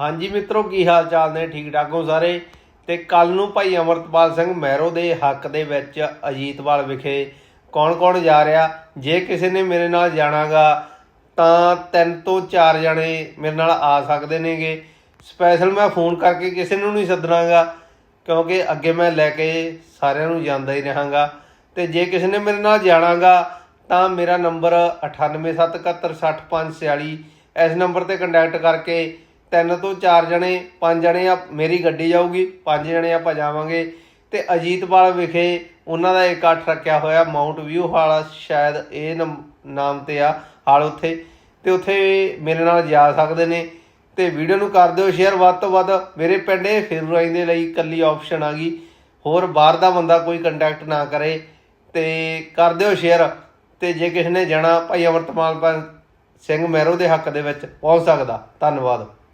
ਹਾਂਜੀ ਮਿੱਤਰੋ, ਕੀ ਹਾਲ ਚਾਲ ਨੇ? ਠੀਕ ਠਾਕ ਹੋ ਸਾਰੇ? ਤੇ ਕੱਲ ਨੂੰ ਭਾਈ ਅਮਰਤਪਾਲ ਸਿੰਘ ਮਹਿਰੋ ਦੇ ਹੱਕ ਦੇ ਵਿੱਚ ਅਜੀਤਵਾਲ ਵਿਖੇ ਕੌਣ-ਕੌਣ ਜਾ ਰਿਹਾ? ਜੇ ਕਿਸੇ ਨੇ ਮੇਰੇ ਨਾਲ ਜਾਣਾਗਾ, ਤਾਂ ਤਿੰਨ ਤੋਂ ਚਾਰ ਜਣੇ ਮੇਰੇ ਨਾਲ ਆ ਸਕਦੇ ਨੇਗੇ। ਸਪੈਸ਼ਲ ਮੈਂ ਫੋਨ ਕਰਕੇ ਕਿਸੇ ਨੂੰ ਨਹੀਂ ਸੱਦਣਾਗਾ, ਕਿਉਂਕਿ ਅੱਗੇ ਮੈਂ ਲੈ ਕੇ ਸਾਰਿਆਂ ਨੂੰ ਜਾਂਦਾ ਹੀ ਰਹਾਂਗਾ। ਤੇ ਜੇ ਕਿਸੇ ਨੇ ਮੇਰੇ ਨਾਲ ਜਾਣਾਗਾ, ਤਾਂ ਮੇਰਾ ਨੰਬਰ 9871606546 ਇਸ ਨੰਬਰ ਤੇ ਕੰਟੈਕਟ ਕਰਕੇ ਤਿੰਨ ਤੋਂ ਚਾਰ ਜਣੇ, ਪੰਜ ਜਣੇ ਆ, ਮੇਰੀ ਗੱਡੀ ਜਾਊਗੀ, ਪੰਜ ਜਣੇ ਆਪਾਂ ਜਾਵਾਂਗੇ। ਤੇ ਅਜੀਤਪਾਲ ਵਿਖੇ ਉਹਨਾਂ ਦਾ ਇਕੱਠ ਰੱਖਿਆ ਹੋਇਆ ਮਾਊਂਟ ਵਿਊ ਹਾਲ ਸ਼ਾਇਦ ਇਹ ਨਮ- ਨਾਮ ਤੇ ਆ ਹਾਲ ਉੱਥੇ। ਤੇ ਉੱਥੇ ਮੇਰੇ ਨਾਲ ਜਾ ਸਕਦੇ ਨੇ। ਤੇ ਵੀਡੀਓ ਨੂੰ ਕਰ ਦਿਓ ਸ਼ੇਅਰ ਵੱਧ ਤੋਂ ਵੱਧ ਮੇਰੇ ਪਿੰਡ ਇਹ ਫੇਰੂਆਈ ਦੇ ਲਈ ਇਕੱਲੀ ਆਪਸ਼ਨ ਆ ਗਈ। ਹੋਰ ਬਾਹਰ ਦਾ ਬੰਦਾ ਕੋਈ ਕੰਟੈਕਟ ਨਾ ਕਰੇ। ਤੇ ਕਰ ਦਿਓ ਸ਼ੇਅਰ ਤੇ ਜੇ ਕਿਸੇ ਨੇ ਜਾਣਾ, ਭਾਈ ਅਮਰਤਪਾਲ ਸਿੰਘ ਮਹਿਰੋ ਦੇ ਹੱਕ ਦੇ ਵਿੱਚ ਪਹੁੰਚ ਸਕਦਾ। ਧੰਨਵਾਦ।